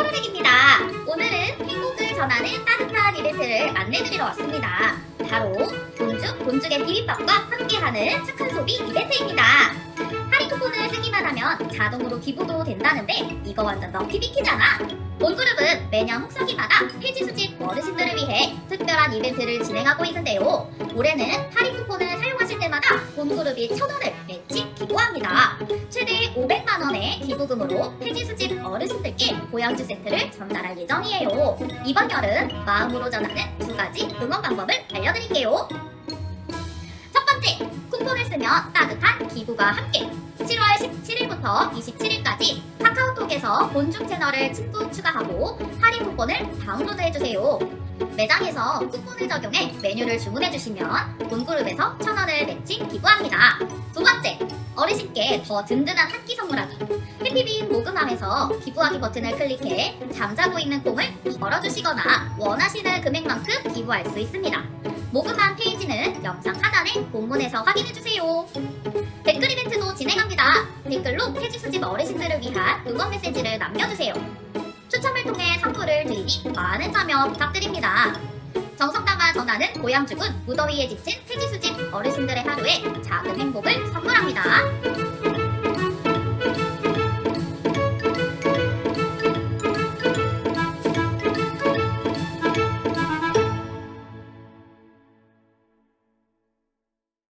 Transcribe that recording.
뽀로백입니다. 오늘은 행복을 전하는 따뜻한 이벤트를 안내드리러 왔습니다. 바로 본죽, 본죽의 비빔밥과 함께하는 착한 소비 이벤트입니다. 할인 쿠폰을 쓰기만 하면 자동으로 기부도 된다는데 이거 완전 럭키 비키잖아. 본그룹은 매년 혹서기마다 폐지 수집 어르신들을 위해 특별한 이벤트를 진행하고 있는데요. 올해는 할인 쿠폰을 사용하실 때마다 본그룹이 천 원을 매칭 기부합니다. 최대 500만 원의 기부금으로 폐지 수집 어르신들께 보양주 세트를 전달할 예정이에요. 이번 여름 마음으로 전하는 두 가지 응원 방법을 알려드릴게요. 첫 번째, 쿠폰을 쓰면 따뜻한 기부가 함께 7월 17일부터 27일까지 카카오톡에서 본중 채널을 친구 추가하고 할인 쿠폰을 다운로드 해주세요. 매장에서 쿠폰을 적용해 메뉴를 주문해주시면 본그룹에서 천 원을 매칭 기부합니다. 어르신께 더 든든한 한끼 선물하기. 해피빈 모금함에서 기부하기 버튼을 클릭해 잠자고 있는 콩을 걸어주시거나 원하시는 금액만큼 기부할 수 있습니다. 모금함 페이지는 영상 하단에 본문에서 확인해주세요. 댓글 이벤트도 진행합니다. 댓글로 폐지 수집 어르신들을 위한 응원 메시지를 남겨주세요. 추첨을 통해 선물을 드리니 많은 참여 부탁드립니다. 정성 담아 전하는 고향죽은 무더위에 지친 폐지 수집 어르신들의 하루에 작은 행복을 선물합니다.